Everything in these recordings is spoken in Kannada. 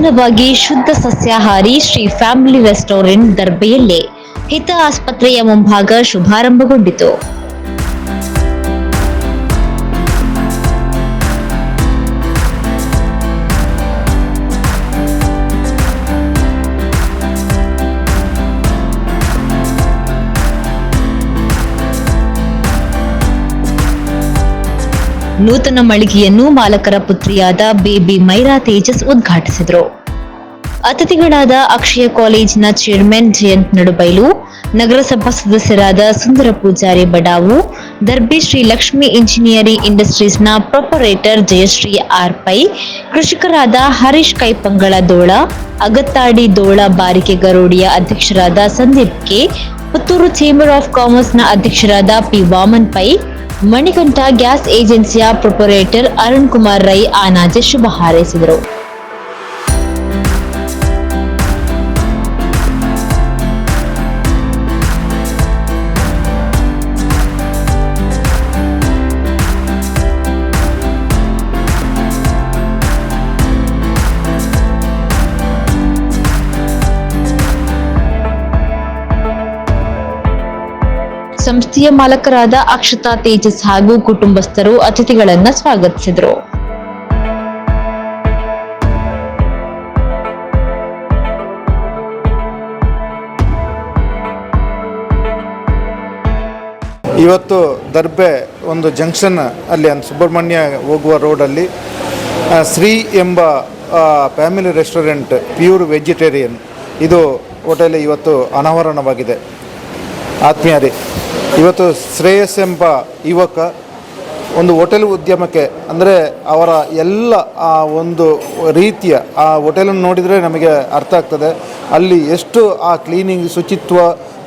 ನೂತನವಾಗಿ ಶುದ್ಧ ಸಸ್ಯಾಹಾರಿ ಶ್ರೀ ಫ್ಯಾಮಿಲಿ ರೆಸ್ಟೋರೆಂಟ್ ದರ್ಬೆಯಲ್ಲೇ ಹಿತ ಆಸ್ಪತ್ರೆಯ ಮುಂಭಾಗ ಶುಭಾರಂಭಗೊಂಡಿತು. ನೂತನ ಮಳಿಗೆಯನ್ನು ಮಾಲಕರ ಪುತ್ರಿಯಾದ ಬೇಬಿ ಮೈರಾ ತೇಜಸ್ ಉದ್ಘಾಟಿಸಿದರು. ಅತಿಥಿಗಳಾದ ಅಕ್ಷಯ ಕಾಲೇಜಿನ ಚೇರ್ಮನ್ ಜಯಂತ್ ನಡುಬೈಲು, ನಗರಸಭಾ ಸದಸ್ಯರಾದ ಸುಂದರ ಪೂಜಾರಿ ಬಡಾವು, ದರ್ಬಿ ಶ್ರೀ ಲಕ್ಷ್ಮಿ ಇಂಜಿನಿಯರಿಂಗ್ ಇಂಡಸ್ಟ್ರೀಸ್ನ ಪ್ರೊಪರೇಟರ್ ಜಯಶ್ರೀ ಆರ್ ಪೈ, ಕೃಷಿಕರಾದ ಹರೀಶ್ ಕೈಪಂಗಳ ದೋಳ, ಅಗತ್ತಾಡಿ ದೋಳ ಬಾರಿಕೆ ಗರೋಡಿಯ ಅಧ್ಯಕ್ಷರಾದ Sandeep K, Puttur chamber of ಕಾಮರ್ಸ್ನ ಅಧ್ಯಕ್ಷರಾದ ಪಿ ವಾಮನ್ ಪೈ ಮಣಿಕಂಠ ಗ್ಯಾಸ್ ಏಜೆನ್ಸಿಯ ಪ್ರೊಪರೇಟರ್ ಅರುಣ್ ಕುಮಾರ್ ರೈ ಆನಾಜೆ ಶುಭ ಹಾರೈಸಿದರು. ಸಂಸ್ಥೆಯ ಮಾಲಕರಾದ ಅಕ್ಷತಾ ತೇಜಸ್ ಹಾಗೂ ಕುಟುಂಬಸ್ಥರು ಅತಿಥಿಗಳನ್ನ ಸ್ವಾಗತಿಸಿದರು. ಇವತ್ತು ದರ್ಬೆ ಒಂದು ಜಂಕ್ಷನ್ ಅಲ್ಲಿ ಸುಬ್ರಹ್ಮಣ್ಯ ಹೋಗುವ ರೋಡಲ್ಲಿ ಶ್ರೀ ಎಂಬ ಫ್ಯಾಮಿಲಿ ರೆಸ್ಟೋರೆಂಟ್ ಪ್ಯೂರ್ ವೆಜಿಟೇರಿಯನ್ ಇದು ಹೋಟೆಲ್ ಇವತ್ತು ಅನಾವರಣವಾಗಿದೆ. ಆತ್ಮೀಯರೇ, ಇವತ್ತು ಶ್ರೇಯಸ್ ಎಂಬ ಯುವಕ ಒಂದು ಹೋಟೆಲ್ ಉದ್ಯಮಕ್ಕೆ, ಅಂದರೆ ಅವರ ಎಲ್ಲ ಆ ಒಂದು ರೀತಿಯ ಆ ಹೋಟೆಲನ್ನು ನೋಡಿದರೆ ನಮಗೆ ಅರ್ಥ ಆಗ್ತದೆ. ಅಲ್ಲಿ ಎಷ್ಟು ಆ ಕ್ಲೀನಿಂಗ್ ಶುಚಿತ್ವ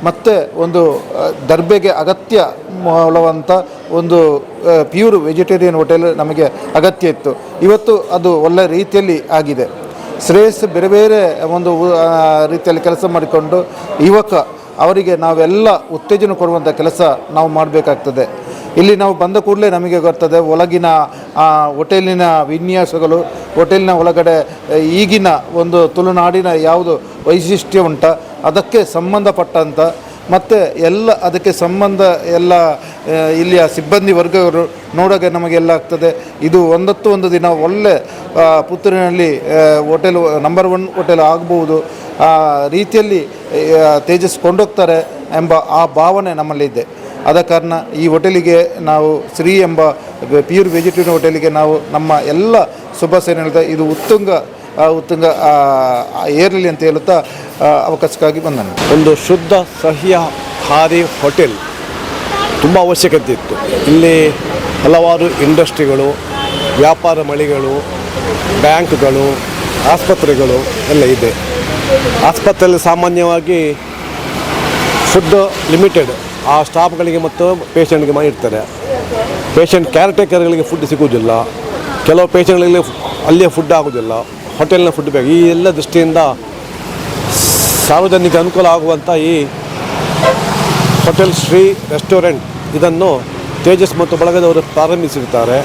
ಮತ್ತು ಒಂದು ದರ್ಬೆಗೆ ಅಗತ್ಯ ಮೂಲವಂಥ ಒಂದು ಪ್ಯೂರ್ ವೆಜಿಟೇರಿಯನ್ ಹೋಟೆಲ್ ನಮಗೆ ಅಗತ್ಯ ಇತ್ತು. ಇವತ್ತು ಅದು ಒಳ್ಳೆ ರೀತಿಯಲ್ಲಿ ಆಗಿದೆ. ಶ್ರೇಯಸ್ ಬೇರೆ ಬೇರೆ ಒಂದು ರೀತಿಯಲ್ಲಿ ಕೆಲಸ ಮಾಡಿಕೊಂಡು ಯುವಕ ಅವರಿಗೆ ನಾವೆಲ್ಲ ಉತ್ತೇಜನ ಕೊಡುವಂಥ ಕೆಲಸ ನಾವು ಮಾಡಬೇಕಾಗ್ತದೆ. ಇಲ್ಲಿ ನಾವು ಬಂದ ಕೂಡಲೇ ನಮಗೆ ಗೊತ್ತದೆ ಒಳಗಿನ ಹೋಟೆಲಿನ ವಿನ್ಯಾಸಗಳು, ಹೋಟೆಲಿನ ಒಳಗಡೆ ಈಗಿನ ಒಂದು ತುಳುನಾಡಿನ ಯಾವುದು ವೈಶಿಷ್ಟ್ಯ ಉಂಟ, ಅದಕ್ಕೆ ಸಂಬಂಧಪಟ್ಟಂಥ ಮತ್ತು ಎಲ್ಲ ಅದಕ್ಕೆ ಸಂಬಂಧ ಎಲ್ಲ ಇಲ್ಲಿಯ ಸಿಬ್ಬಂದಿ ವರ್ಗವರು ನೋಡೋಕೆ ನಮಗೆಲ್ಲ ಆಗ್ತದೆ. ಇದು ಒಂದತ್ತು ಒಂದು ದಿನ ಒಳ್ಳೆ ಪುತ್ತೂರಿನಲ್ಲಿ ಹೋಟೆಲ್ ನಂಬರ್ ಒನ್ ಹೋಟೆಲ್ ಆಗ್ಬೋದು. ಆ ರೀತಿಯಲ್ಲಿ ತೇಜಸ್ ಕೊಂಡೋಗ್ತಾರೆ ಎಂಬ ಆ ಭಾವನೆ ನಮ್ಮಲ್ಲಿದೆ. ಆದ ಕಾರಣ ಈ ಹೋಟೆಲಿಗೆ ನಾವು ಶ್ರೀ ಎಂಬ ಪ್ಯೂರ್ ವೆಜಿಟೇರಿಯನ್ ಹೋಟೆಲಿಗೆ ನಾವು ನಮ್ಮ ಎಲ್ಲ ಶುಭಾಶಯ ಹೇಳ್ತಾ ಇದು ಉತ್ತುಂಗ ಉತ್ತುಂಗ ಏರಲಿ ಅಂತ ಹೇಳುತ್ತಾ ಅವಕಾಶಕ್ಕಾಗಿ ಬಂದನು. ಒಂದು ಶುದ್ಧ, ಸಹ್ಯ ಹಾರಿ ಹೋಟೆಲ್ ತುಂಬ ಅವಶ್ಯಕತೆ ಇತ್ತು ಇಲ್ಲಿ ಹಲವಾರು ಇಂಡಸ್ಟ್ರಿಗಳು, ವ್ಯಾಪಾರ ಮಳಿಗೆಗಳು, ಬ್ಯಾಂಕ್ಗಳು, ಆಸ್ಪತ್ರೆಗಳು ಎಲ್ಲ ಇದೆ. ಆಸ್ಪತ್ರೆಯಲ್ಲಿ ಸಾಮಾನ್ಯವಾಗಿ ಶುದ್ಧ, ಲಿಮಿಟೆಡ್, ಆ ಸ್ಟಾಫ್ಗಳಿಗೆ ಮತ್ತು ಪೇಷಂಟ್ಗೆ ಮಾಡಿರ್ತಾರೆ. ಪೇಷಂಟ್ ಕೇರ್ಟೇಕರ್ಗಳಿಗೆ ಫುಡ್ ಸಿಗುವುದಿಲ್ಲ. ಕೆಲವು ಪೇಷಂಟ್ಗಳಿಗೆ ಅಲ್ಲಿಯೇ ಫುಡ್ ಆಗೋದಿಲ್ಲ ಹೋಟೆಲ್ನ ಫುಡ್ ಬೇಕು ಈ ಎಲ್ಲ ದೃಷ್ಟಿಯಿಂದ ಸಾರ್ವಜನಿಕ ಅನುಕೂಲ ಆಗುವಂಥ ಈ ಹೋಟೆಲ್ ಶ್ರೀ ರೆಸ್ಟೋರೆಂಟ್ ಇದನ್ನು ತೇಜಸ್ ಮತ್ತು ಬಳಗದವರು ಪ್ರಾರಂಭಿಸಿರ್ತಾರೆ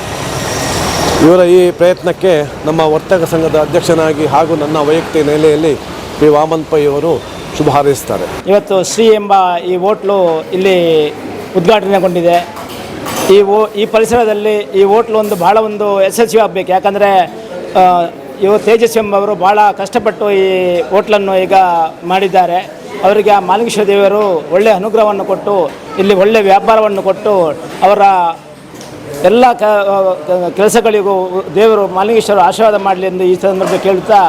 ಇವರ ಈ ಪ್ರಯತ್ನಕ್ಕೆ ನಮ್ಮ ವರ್ತಕ ಸಂಘದ ಅಧ್ಯಕ್ಷನಾಗಿ ಹಾಗೂ ನನ್ನ ವೈಯಕ್ತಿಕ ನೆಲೆಯಲ್ಲಿ ಪಿ. ವಾಮನ್ ಪೈ ಅವರು ಶುಭ ಹಾರೈಸ್ತಾರೆ ಇವತ್ತು ಶ್ರೀ ಎಂಬ ಈ ಹೋಟ್ಲು ಇಲ್ಲಿ ಉದ್ಘಾಟನೆಗೊಂಡಿದೆ. ಈ ಓ ಈ ಪರಿಸರದಲ್ಲಿ ಈ ಹೋಟ್ಲು ಒಂದು ಬಹಳ ಒಂದು ಯಶಸ್ವಿ ಆಗಬೇಕು ಯಾಕಂದರೆ ಇವ ತೇಜಸ್ವಿ ಎಂಬವರು ಭಾಳ ಕಷ್ಟಪಟ್ಟು ಈ ಹೋಟ್ಲನ್ನು ಈಗ ಮಾಡಿದ್ದಾರೆ. ಅವರಿಗೆ ಆ ಮಾಲಿಂಗೇಶ್ವರ ದೇವರು ಒಳ್ಳೆಯ ಅನುಗ್ರಹವನ್ನು ಕೊಟ್ಟು, ಇಲ್ಲಿ ಒಳ್ಳೆಯ ವ್ಯಾಪಾರವನ್ನು ಕೊಟ್ಟು, ಅವರ ಎಲ್ಲ ಕೆಲಸಗಳಿಗೂ ದೇವರು ಮಾಲಿಂಗೇಶ್ವರ ಆಶೀರ್ವಾದ ಮಾಡಲಿ ಎಂದು ಈ ಸಂದರ್ಭ ಕೇಳ್ತಾ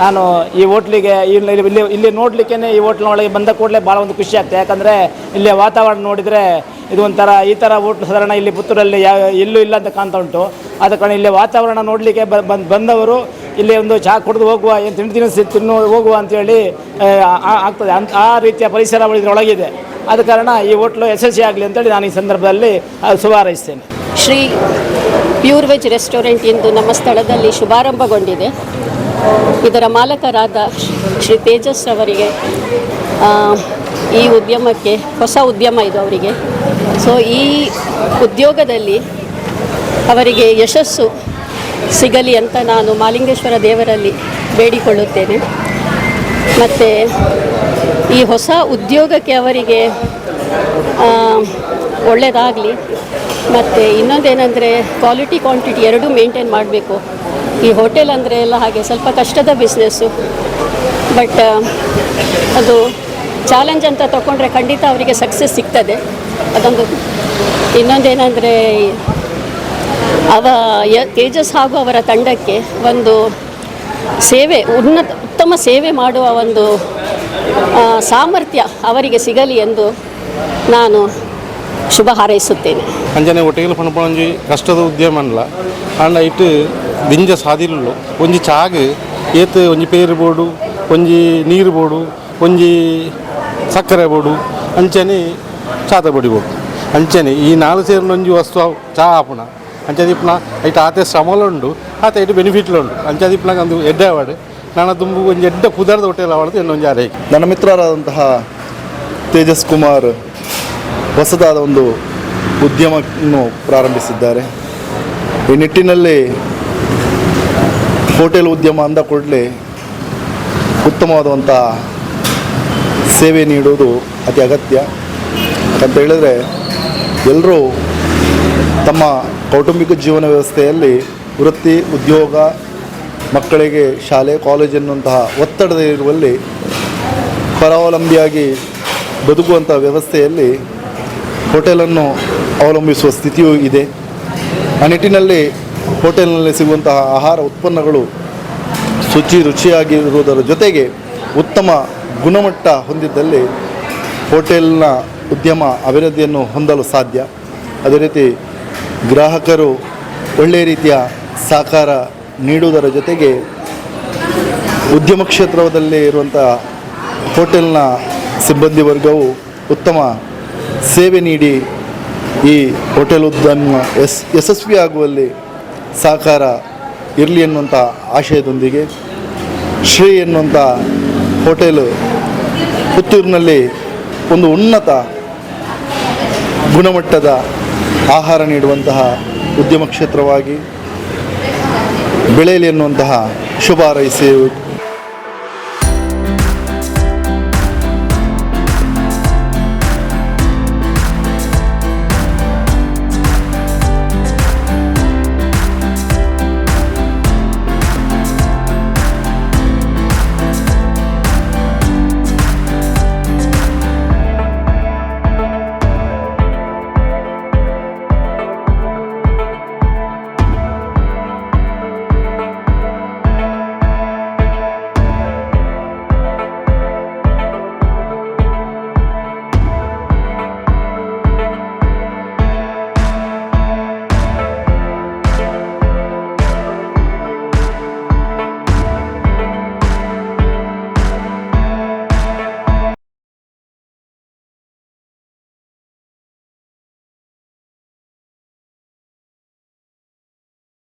ನಾನು ಈ ಹೋಟ್ಲಿಗೆ ಇಲ್ಲಿ ಇಲ್ಲಿ ಇಲ್ಲಿ ನೋಡಲಿಕ್ಕೆ ಈ ಹೋಟ್ಲಿನ ಒಳಗೆ ಬಂದ ಕೂಡಲೇ ಭಾಳ ಒಂದು ಖುಷಿ ಆಗ್ತದೆ. ಯಾಕಂದರೆ ಇಲ್ಲಿಯ ವಾತಾವರಣ ನೋಡಿದರೆ ಇದು ಒಂಥರ ಈ ಥರ ಹೋಟ್ಲು ಸಾಧಾರಣ ಇಲ್ಲಿ ಪುತ್ತೂರಲ್ಲಿ ಯಾವ ಎಲ್ಲೂ ಇಲ್ಲ ಅಂತ ಕಾಣ್ತಾ ಉಂಟು. ಆದ ಕಾರಣ ಇಲ್ಲಿ ವಾತಾವರಣ ನೋಡಲಿಕ್ಕೆ ಬಂದು, ಬಂದವರು ಇಲ್ಲಿ ಒಂದು ಚಹಾ ಕುಡಿದು ಹೋಗುವ, ಏನು ತಿಂಡಿ ತಿನಿಸಿ ತಿನ್ನು, ಹೋಗುವ ಅಂತೇಳಿ ಆಗ್ತದೆ. ಅಂತ, ಆ ರೀತಿಯ ಪರಿಸರ ಇದರೊಳಗಿದೆ ಆದ ಕಾರಣ ಈ ಹೋಟ್ಲು ಯಶಸ್ವಿ ಆಗಲಿ ಅಂತೇಳಿ ನಾನು ಈ ಸಂದರ್ಭದಲ್ಲಿ ಶುಭಾರೈಸ್ತೇನೆ. ಶ್ರೀ ಪ್ಯೂರ್ ವೆಜ್ ರೆಸ್ಟೋರೆಂಟ್ ಇಂದು ನಮ್ಮ ಸ್ಥಳದಲ್ಲಿ ಶುಭಾರಂಭಗೊಂಡಿದೆ. ಇದರ ಮಾಲಕರಾದ ಶ್ರೀ ತೇಜಸ್ ಅವರಿಗೆ ಈ ಉದ್ಯಮಕ್ಕೆ, ಹೊಸ ಉದ್ಯಮ ಇದು ಅವರಿಗೆ. ಸೊ ಈ ಉದ್ಯೋಗದಲ್ಲಿ ಅವರಿಗೆ ಯಶಸ್ಸು ಸಿಗಲಿ ಅಂತ ನಾನು ಮಾಲಿಂಗೇಶ್ವರ ದೇವರಲ್ಲಿ ಬೇಡಿಕೊಳ್ಳುತ್ತೇನೆ. ಮತ್ತು ಈ ಹೊಸ ಉದ್ಯೋಗಕ್ಕೆ ಅವರಿಗೆ ಒಳ್ಳೆಯದಾಗಲಿ ಮತ್ತು ಇನ್ನೊಂದೇನೆಂದರೆ ಕ್ವಾಲಿಟಿ ಕ್ವಾಂಟಿಟಿ ಎರಡೂ ಮೇಂಟೈನ್ ಮಾಡಬೇಕು. ಈ ಹೋಟೆಲ್ ಅಂದರೆ ಎಲ್ಲ ಹಾಗೆ ಸ್ವಲ್ಪ ಕಷ್ಟದ ಬಿಸ್ನೆಸ್ಸು ಬಟ್ ಅದು ಚಾಲೆಂಜ್ ಅಂತ ತಗೊಂಡ್ರೆ ಖಂಡಿತ ಅವರಿಗೆ ಸಕ್ಸಸ್ ಸಿಗ್ತದೆ. ಅದೊಂದು ಇನ್ನೊಂದೇನೆಂದರೆ ಅವ ತೇಜಸ್ ಹಾಗೂ ಅವರ ತಂಡಕ್ಕೆ ಒಂದು ಸೇವೆ, ಉನ್ನತ, ಉತ್ತಮ ಸೇವೆ ಮಾಡುವ ಒಂದು ಸಾಮರ್ಥ್ಯ ಅವರಿಗೆ ಸಿಗಲಿ ಎಂದು ನಾನು ಶುಭ ಹಾರೈಸುತ್ತೇನೆ. ಅಂಜನೆ ಒಟ್ಟಿಗೆ ಪಣಪಣಿ ಕಷ್ಟದ ಉದ್ಯಮ ಅಲ್ಲ. ಅಂಡ ಇಟ್ಟು ದಿಂಜ ಸಾದಿಲು ಒಂಜಿ ಚಾಗ್ ಏತ್ ಒಂಜಿ ಪೇರು ಬೋಡು, ಒಂಜಿ ನೀರು ಬೋಡು, ಒಂಜಿ ಸಕ್ಕರೆ ಬೋಡು, ಅಂಚನೆ ಚಾತ ಬಡಿಬೋಡು ಅಂಚನೆ ಈ ನಾಲ್ಕು ಸೇರಿನ ಒಂಜಿ ವಸ್ತು ಚಾ ಆಪುಣ ಅಂಚದಿಪ್ಪನ ಐಟ್ ಆತೆ ಆತ ಐಟ್ ಬೆನಿಫಿಟ್ಲುಂಡು. ಅಂಚದಿಪ್ಪನಾಗ ಒಂದು ಎಡ್ಡೆ ನಾನು ತುಂಬು ಒಂಜಿ ಎಡ್ಡೆ ಪುದರ್ದ ಹೋಟೆಲ್ ಅವಳದು ಇನ್ನೊಂದು ಆರೈಕೆ ನನ್ನ ಮಿತ್ರರಾದಂತಹ ತೇಜಸ್ ಕುಮಾರ್ ಹೊಸದಾದ ಒಂದು ಉದ್ಯಮವನ್ನು ಪ್ರಾರಂಭಿಸಿದ್ದಾರೆ. ಈ ನಿಟ್ಟಿನಲ್ಲಿ ಹೋಟೆಲ್ ಉದ್ಯಮ ಅಂದ ಕೂಡಲೇ ಉತ್ತಮವಾದಂಥ ಸೇವೆ ನೀಡುವುದು ಅತಿ ಅಗತ್ಯ. ಅಂತ ಹೇಳಿದ್ರೆ ಎಲ್ಲರೂ ತಮ್ಮ ಕೌಟುಂಬಿಕ ಜೀವನ ವ್ಯವಸ್ಥೆಯಲ್ಲಿ ವೃತ್ತಿ, ಉದ್ಯೋಗ, ಮಕ್ಕಳಿಗೆ ಶಾಲೆ ಕಾಲೇಜ್ ಎನ್ನುವಂತಹ ಒತ್ತಡದ ಇರುವಲ್ಲಿ ಪರಾವಲಂಬಿಯಾಗಿ ಬದುಕುವಂಥ ವ್ಯವಸ್ಥೆಯಲ್ಲಿ ಹೋಟೆಲನ್ನು ಅವಲಂಬಿಸುವ ಸ್ಥಿತಿಯೂ ಇದೆ. ಆ ನಿಟ್ಟಿನಲ್ಲಿ ಹೋಟೆಲ್ನಲ್ಲಿ ಸಿಗುವಂತಹ ಆಹಾರ ಉತ್ಪನ್ನಗಳು ಶುಚಿ, ರುಚಿಯಾಗಿರುವುದರ ಜೊತೆಗೆ ಉತ್ತಮ ಗುಣಮಟ್ಟ ಹೊಂದಿದ್ದಲ್ಲಿ ಹೋಟೆಲ್ನ ಉದ್ಯಮ ಅಭಿವೃದ್ಧಿಯನ್ನು ಹೊಂದಲು ಸಾಧ್ಯ. ಅದೇ ರೀತಿ ಗ್ರಾಹಕರು ಒಳ್ಳೆಯ ರೀತಿಯ ಸಹಕಾರ ನೀಡುವುದರ ಜೊತೆಗೆ ಉದ್ಯಮ ಕ್ಷೇತ್ರದಲ್ಲಿ ಇರುವಂಥ ಹೋಟೆಲ್ನ ಸಿಬ್ಬಂದಿ ವರ್ಗವು ಉತ್ತಮ ಸೇವೆ ನೀಡಿ ಈ ಹೋಟೆಲ್ ಉದ್ಯಮ ಯಶ್ ಯಶಸ್ವಿಯಾಗುವಲ್ಲಿ ಸಹಕಾರ ಇರಲಿ ಎನ್ನುವಂಥ ಆಶಯದೊಂದಿಗೆ ಶ್ರೀ ಎನ್ನುವಂಥ ಹೋಟೆಲು ಪುತ್ತೂರಿನಲ್ಲಿ ಒಂದು ಉನ್ನತ ಗುಣಮಟ್ಟದ ಆಹಾರ ನೀಡುವಂತಹ ಉದ್ಯಮ ಕ್ಷೇತ್ರವಾಗಿ ಬೆಳೆಯಲಿ ಎನ್ನುವಂತಹ ಶುಭ